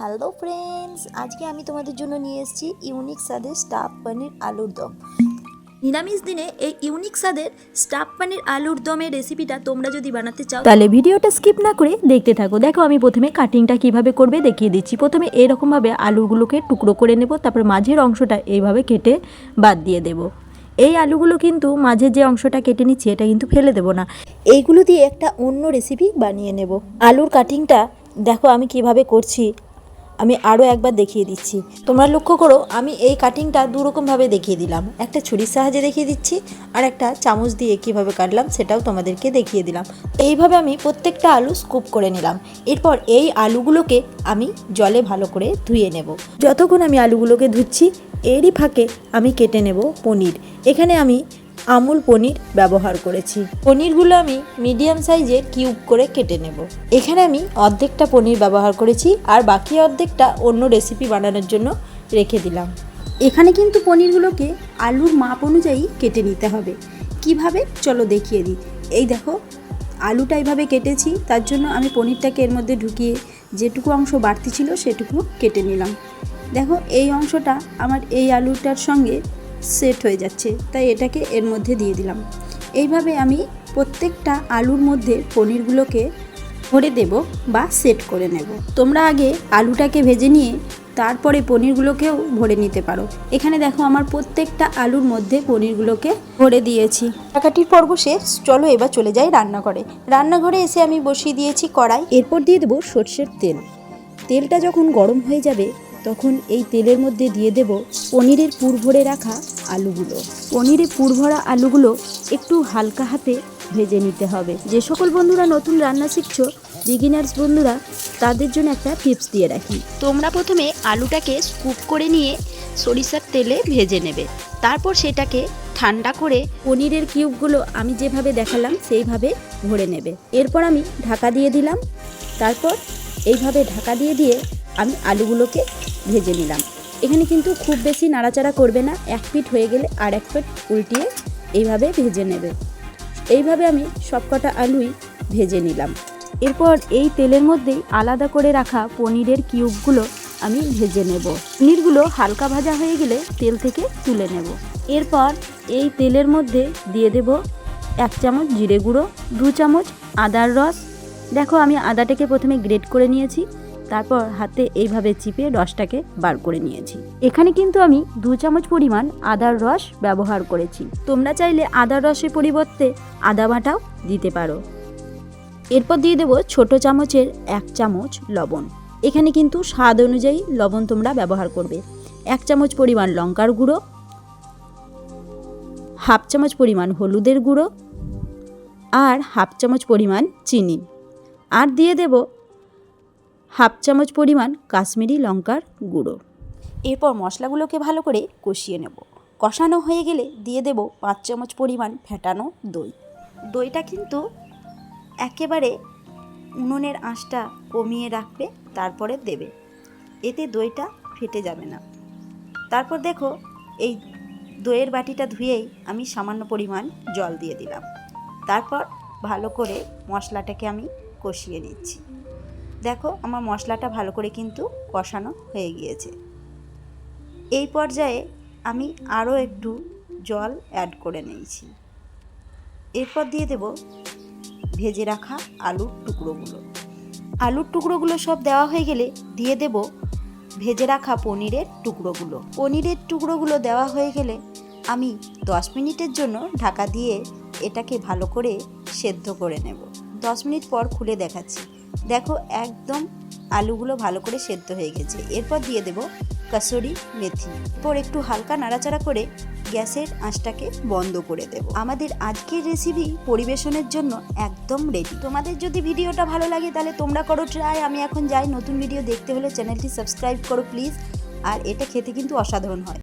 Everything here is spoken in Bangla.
হ্যালো ফ্রেন্ডস আজকে আমি তোমাদের জন্য নিয়ে এসেছি ইউনিক স্বাদের স্টাফ পনির আলুর দম। নিরামিষ দিনে এই ইউনিক স্বাদের স্টাফ পানির আলুর দমের রেসিপিটা তোমরা যদি বানাতে চাও, তাহলে ভিডিওটা স্কিপ না করে দেখতে থাকো। দেখো, আমি প্রথমে কাটিংটা কীভাবে করবে দেখিয়ে দিচ্ছি। প্রথমে এরকমভাবে আলুগুলোকে টুকরো করে নেব, তারপর মাঝের অংশটা এইভাবে কেটে বাদ দিয়ে দেব। এই আলুগুলো কিন্তু মাঝের যে অংশটা কেটে নিচ্ছি, এটা কিন্তু ফেলে দেবো না। এইগুলো দিয়ে একটা অন্য রেসিপি বানিয়ে নেব। আলুর কাটিংটা দেখো আমি কীভাবে করছি। আমি আরও একবার দেখিয়ে দিচ্ছি। তোমরা লক্ষ্য করো, আমি এই কাটিংটা দুরকমভাবে দেখিয়ে দিলাম। একটা ছুরির সাহায্যে দেখিয়ে দিচ্ছি, আর একটা চামচ দিয়ে কীভাবে কাটলাম সেটাও তোমাদেরকে দেখিয়ে দিলাম। এইভাবে আমি প্রত্যেকটা আলু স্কুপ করে নিলাম। এরপর এই আলুগুলোকে আমি জলে ভালো করে ধুয়ে নেব। যতক্ষণ আমি আলুগুলোকে ধুচ্ছি, এরই ফাঁকে আমি কেটে নেব পনির। এখানে আমি আমুল পনির ব্যবহার করেছি। পনিরগুলো আমি মিডিয়াম সাইজের কিউব করে কেটে নেব। এখানে আমি অর্ধেকটা পনির ব্যবহার করেছি আর বাকি অর্ধেকটা অন্য রেসিপি বানানোর জন্য রেখে দিলাম। এখানে কিন্তু পনিরগুলোকে আলুর মাপ অনুযায়ী কেটে নিতে হবে। কীভাবে? চলো দেখিয়ে দিই। এই দেখো, আলুটা এইভাবে কেটেছি, তার জন্য আমি পনিরটাকে এর মধ্যে ঢুকিয়ে যেটুকু অংশ বাড়তি ছিল সেটুকু কেটে নিলাম। দেখো, এই অংশটা আমার এই আলুটার সঙ্গে সেট হয়ে যাচ্ছে, তাই এটাকে এর মধ্যে দিয়ে দিলাম। এইভাবে আমি প্রত্যেকটা আলুর মধ্যে পনিরগুলোকে ভরে দেব বা সেট করে নেব। তোমরা আগে আলুটাকে ভেজে নিয়ে তারপরে পনিরগুলোকেও ভরে নিতে পারো। এখানে দেখো আমার প্রত্যেকটা আলুর মধ্যে পনিরগুলোকে ভরে দিয়েছি। কাটাকাটির পর্ব শেষ চলো এবার চলে যাই রান্নাঘরে। রান্নাঘরে এসে আমি বসিয়ে দিয়েছি কড়াই। এরপর দিয়ে দেবো সর্ষের তেল। তেলটা যখন গরম হয়ে যাবে তখন এই তেলের মধ্যে দিয়ে দেব পনিরের পুর ভরে রাখা আলুগুলো। পনিরের পুর ভরা আলুগুলো একটু হালকা হাতে ভেজে নিতে হবে। যে সকল বন্ধুরা নতুন রান্না শিখছো বিগিনার্স বন্ধুরা, তাদের জন্য একটা টিপস দিয়ে রাখি। তোমরা প্রথমে আলুটাকে স্কুপ করে নিয়ে সরিষার তেলে ভেজে নেবে। তারপর সেটাকে ঠান্ডা করে পনিরের কিউবগুলো আমি যেভাবে দেখালাম, সেইভাবে ভরে নেবে। এরপর আমি ঢাকা দিয়ে দিলাম। তারপর এইভাবে ঢাকা দিয়ে দিয়ে আমি আলুগুলোকে ভেজে নিলাম। এখানে কিন্তু খুব বেশি নাড়াচাড়া করবে না, এক পিঠ হয়ে গেলে আর এক পিঠ উল্টিয়ে এইভাবে ভেজে নেবে। এইভাবে আমি সবকটা আলুই ভেজে নিলাম। এরপর এই তেলের মধ্যেই আলাদা করে রাখা পনিরের কিউবগুলো আমি ভেজে নেব। পনিরগুলো হালকা ভাজা হয়ে গেলে তেল থেকে তুলে নেব। এরপর এই তেলের মধ্যে দিয়ে দেব এক চামচ জিরে গুঁড়ো, দু চামচ আদার রস। দেখো আমি আদাটাকে প্রথমে গ্রেট করে নিয়েছি। তারপর হাতে এইভাবে চিপে রসটাকে বার করে নিয়েছি। এখানে কিন্তু আমি দু চামচ পরিমাণ আদার রস ব্যবহার করেছি। তোমরা চাইলে আদার রসের পরিবর্তে আদা বাটাও দিতে পারো। এরপর দিয়ে দেবো ছোট চামচের এক চামচ লবণ। এখানে কিন্তু স্বাদ অনুযায়ী লবণ তোমরা ব্যবহার করবে। এক চামচ পরিমাণ লঙ্কার গুঁড়ো, হাফ চামচ পরিমাণ হলুদের গুঁড়ো আর হাফ চামচ পরিমাণ চিনি। আর দিয়ে দেব হাফ চামচ পরিমাণ কাশ্মীরি লঙ্কার গুঁড়ো। এরপর মশলাগুলোকে ভালো করে কষিয়ে নেব। কষানো হয়ে গেলে দিয়ে দেব পাঁচ চামচ পরিমাণ ফেটানো দই। দইটা কিন্তু একেবারে উনুনের আঁচটা কমিয়ে রাখবে, তারপরে দেবে। এতে দইটা ফেটে যাবে না। তারপর দেখো, এই দইয়ের বাটিটা ধুয়েই আমি সামান্য পরিমাণ জল দিয়ে দিলাম। তারপর ভালো করে মশলাটাকে আমি কষিয়ে নিচ্ছি। দেখো আমার মশলাটা ভালো করে কিন্তু কষানো হয়ে গিয়েছে। এই পর্যায়ে আমি আরও একটু জল অ্যাড করে নিয়েছি। এরপর দিয়ে দেব ভেজে রাখা আলুর টুকরোগুলো। আলুর টুকরোগুলো সব দেওয়া হয়ে গেলে দিয়ে দেব ভেজে রাখা পনিরের টুকরোগুলো। পনিরের টুকরোগুলো দেওয়া হয়ে গেলে আমি দশ মিনিটের জন্য ঢাকা দিয়ে এটাকে ভালো করে সেদ্ধ করে নেব। দশ মিনিট পর খুলে দেখাচ্ছি। দেখো একদম আলুগুলো ভালো করে সেদ্ধ হয়ে গেছে। এরপর দিয়ে দেব কাসুরি মেথি। এরপর একটু হালকা নাড়াচাড়া করে গ্যাসের আঁচটাকে বন্ধ করে দেব। আমাদের আজকের রেসিপি পরিবেশনের জন্য একদম রেডি তোমাদের যদি ভিডিওটা ভালো লাগে তাহলে তোমরা করো ট্রাই আমি এখন যাই। নতুন ভিডিও দেখতে হলে চ্যানেলটি সাবস্ক্রাইব করো প্লিজ আর এটা খেতে কিন্তু অসাধারণ হয়।